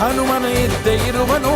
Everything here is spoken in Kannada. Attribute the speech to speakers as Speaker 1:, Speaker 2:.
Speaker 1: ಹನುಮನು ಇದ್ದೇ ಇರುವನು